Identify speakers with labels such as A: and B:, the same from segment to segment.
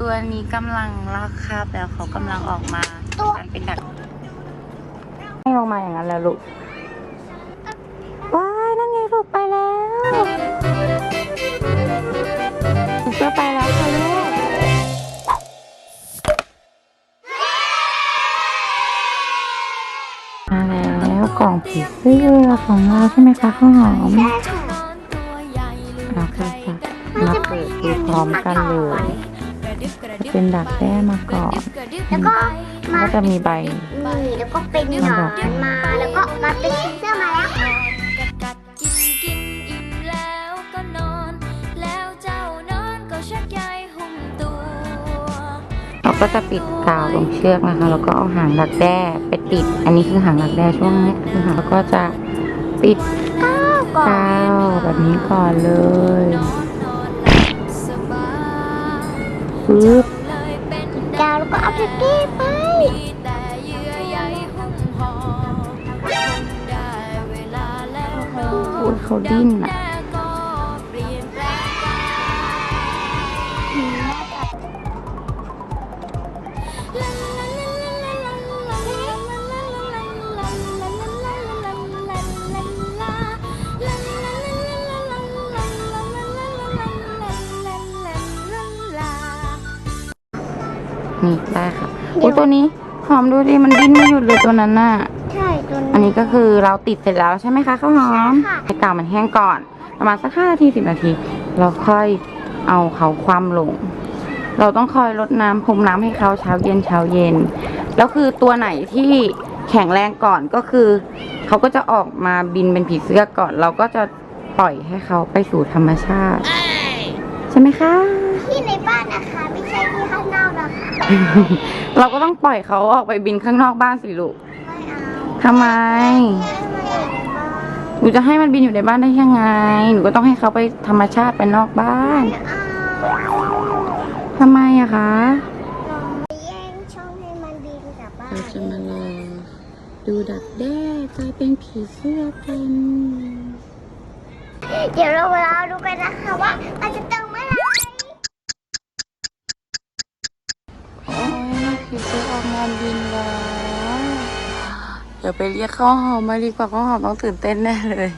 A: ตัวนี้กำลังลากคราบแล้วเขากำลังออกมา
B: ตัว
A: การเป็นดักให้ลงมาอย่างนั้นแล้วลูกว้ายนั่นไงลูกไปแล้วลูกก็ไปแล้วค่ะลูกมาแล้วกล่องผีเสื้อของเราใช่ไหมคะข้าวหอม
B: ใช่ค่ะ
A: เราค่ะค่ะมาเปิดดูพร้อมกันเลย เป็นดักแด้มาก่อน
B: แล้วก็มา
A: ก็จะมีใบ
B: นี่แล้วก็เป็นหนอนมาแล้วก็มาเป็นเสื้อมาแล้ว
C: กัดกัดกินกินอิ่มแล้วก็นอนแล้วเจ้านอนก็ชักใยหุ้มตัว
A: เราก็จะปิดกาวลงเชือกนะคะ แล้วก็เอาหางดักแด้ไปติด อันนี้คือหางดักแด้ช่วงนี้คือหางแล้วก็จะปิด
B: ก้าวก่อน
A: กาวแบบนี้ก่อนเลย
C: นอนนอนหลับสบาย
A: ปึ๊บ
C: เลยเป็น
B: กาวแล้วก็เอาไปเก็บไป
C: มีแต่เยื่อใยหุ้ม นี่
A: ได้ค่ะอุ้ยตัวนี้หอมดูดิมันดิ้นไม่หยุดเลยตัวนั้นน่ะ
B: ใช่ตัว
A: อัน
B: นี้
A: นี้ก็คือเราติดเสร็จแล้วใช่ไหมคะข้าวหอม
B: ค่ะ
A: ให้กาวมันแห้งก่อน ประมาณสักห้านาทีสิบนาที เราค่อยเอาเขาคว่ำลง เราต้องคอยลดน้ำพรมน้ำให้เขาเช้าเย็นเช้าเย็น แล้วคือตัวไหนที่แข็งแรงก่อนก็คือ เขาก็จะออกมาบินเป็นผีเสื้อก่อน เราก็จะปล่อยให้เขาไปสู่ธรรมชาติ ใช่ไหมคะ
B: ที่ในบ้านนะคะ
A: เราก็ต้องปล่อยเขาออกไปบินข้างนอกบ้านสิลูก
B: ไม่เอา
A: ทำไม
B: ให้มันอยู่ในบ้าน
A: หนูจะให้มันบินอยู่ในบ้านได้ยังไง หนูก็ต้องให้เขาไปธรรมชาติไปนอกบ้าน
B: ไม่เอา
A: ทำไมอะคะ
B: เราแย่งช่องให้มันบินกลับบ้าน
A: เราจะมารอดูดักแด้กลายเป็นผีเสื้อกัน
B: เดี๋ยวเราเราดูกันนะคะว่า
A: ดี๋ยวไปเรียกข้าวหอมมาดีกว่าข้าวหอมต้องตื่นเต้นแน่เลย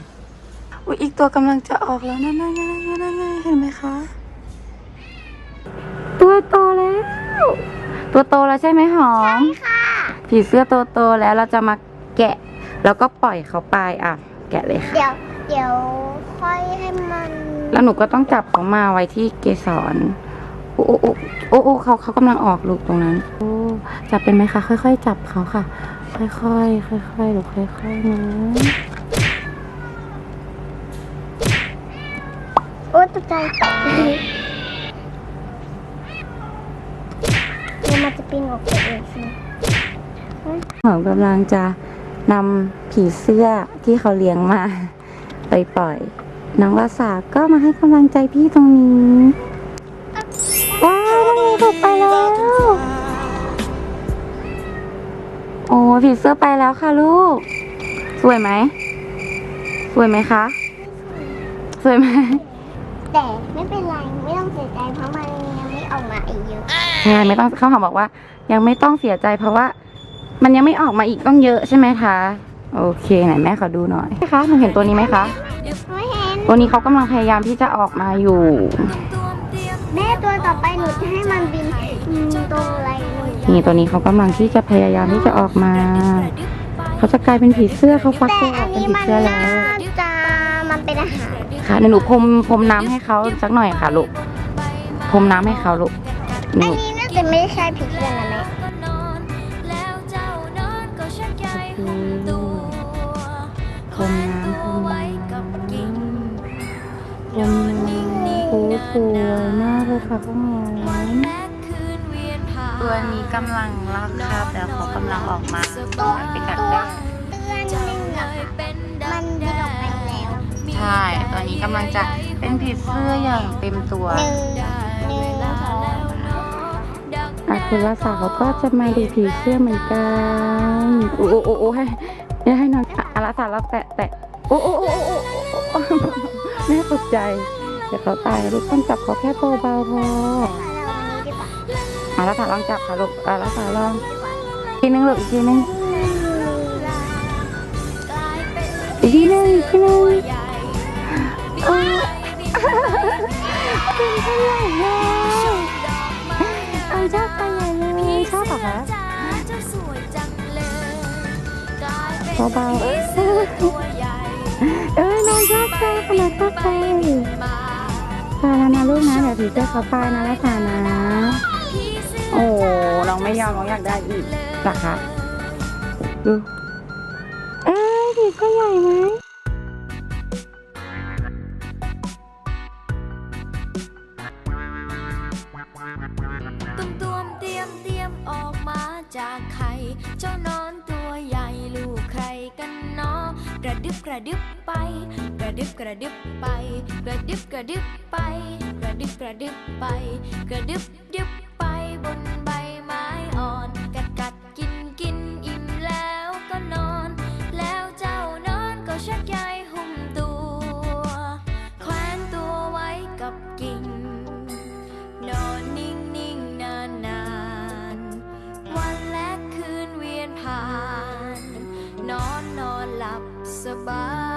A: อุ้ยอีกตัวกำลังจะออกแล้วนั่นนั่นนั่นนั่นเห็นไหมคะ ตัวโตแล้ว ตัวโตแล้วใช่ไหมหอม ใช่
B: ค่ะ
A: ผีเสื้อตัวโตแล้วเราจะมาแกะ แล้วก็ปล่อยเขาไปอะ แกะเลยค่ะ
B: เดี๋ยว เดี๋ยวค่อยให้มัน
A: แล้วหนูก็ต้องจับเขามาไว้ที่เกสรโอ้โอ้โอ้โอ้โอ้เขาเขากำลังออกลูกตรงนั้น โอ้จับเป็นไหมคะ ค่อย ๆ จับเขาค่ะ ค่อยๆ ค่อยๆลูกค่อยๆนะ
B: โอ้ตกใจเดี๋ยวมันจะปีนออกไปเองใช่ไหม
A: หอมกำลังจะนำผีเสื้อที่เขาเลี้ยงมา ไปปล่อย น้องรัสาก็มาให้กำลังใจพี่ตรงนี้ ว้าวน้องมีถูกไปแล้ว ผีเสื้อไปแล้วค่ะลูก สวยไหม สวยไหมคะ สวยไหม
B: แต่ไม่เป็นไรไม่ต้องเสียใจเพราะมันยังไม่ออกมาอีกเยอะ
A: ใช่ไม่ต้องเขาหอมบอกว่า ยังไม่ต้องเสียใจเพราะว่า มันยังไม่ออกมาอีกต้องเยอะใช่ไหมคะ โอเคไหนแม่ขอดูหน่อยคะหนูเห็นตัวนี้ไหมคะ
B: ไม่เห็น
A: ตัวนี้เขากำลังพยายามที่จะออกมาอยู่
B: แม่ตัวต่อไปหนูจะให้มันบินอืมตรงอะไรหนูจะ
A: นี่ตัวนี้เขากำลังที่จะพยายามที่จะออกมา เขาจะกลายเป็นผีเสื้อเขาฟัก
B: แต่
A: ตัวอ
B: อั
A: อนกเป็น
B: นี้
A: ผี
B: มัน
A: เสื้อ
B: น่า
A: แล้ว
B: จะมันเป็นอาหาร
A: ค่ะเดี๋ยวหนูพรมพรมน้ำให้เขาสักหน่อยค่ะลูกพรมน้ำให้เขาลูกห
B: อั
A: นู
B: นนี้น่าจะไม่ใช่ผีเสื้อนะแม่
A: สวยมากเลยค่ะข้าวหอม
C: แม้คืนเวียนผ่าน
A: ตัวนี้กำลังลากคราบแล้วเขากำลังออกมา
B: ตัว
A: เป็นดัก
B: ตัว
A: แด้
B: เตือนหนึ่งอะค่ะมันบินออกไปแล้ว
A: ใช่ตัวนี้กำลังจะเป็นผีเสื้ออย่างเต็มตัว
B: หนึ่งหนึ่งสอง
A: อาคุณรักษาเขาก็จะมาดูผีเสื้อเหมือนกันโอ้โอ้โอ้โอ้ให้ให้ให้นอนอารักษาเราแตะแตะโอ้โอ้โอ้โอ้โอ้โอ้แม่ตกใจเดี๋ยวเขาตายลูกต้องจับเขาแค่เบาๆพอ
B: เราอันนี้ดีกว่า
A: อะรักษาลองจับค่ะลูกอะรักษาลองอีกทีนึงลูกอีกทีนึง
C: กลายเป็น
A: อีกทีนึงอีกทีนึง
C: ตัวใหญ่บินไปบินไป
A: เป็นเท่าไหร่แล้ว
C: ดอกไม้
A: เอาชอบไปใหญ่เลย
C: พี่
A: ชอบเหรอคะ
C: เสื้จ๋าเจ้าสวยจังเลยกลายเป็น
A: เบาๆ
C: พี่เสื้อตัวใหญ่
A: เอ้ยน้องชอบไปขนาดก็ไป
C: บินม
A: ไปแล้วนะลูกนะเดี๋ยวผีเสื้อเขาไปนะรักษานะ โอ้
C: จ๋า
A: น้องไม่ยอมน้องอยากได้อีก
C: เลย
A: เหรอคะดูเอ้ยผีเสื้อใหญ่ไหม
C: ตุ้มตวมเตรียมเตรียมออกมาจากไข่เจ้านอน กระดึบไป กระดึบกระดึบไป กระดึบกระดึบไป กระดึบกระดึบไป กระดึบดึบไปบน หลับสบาย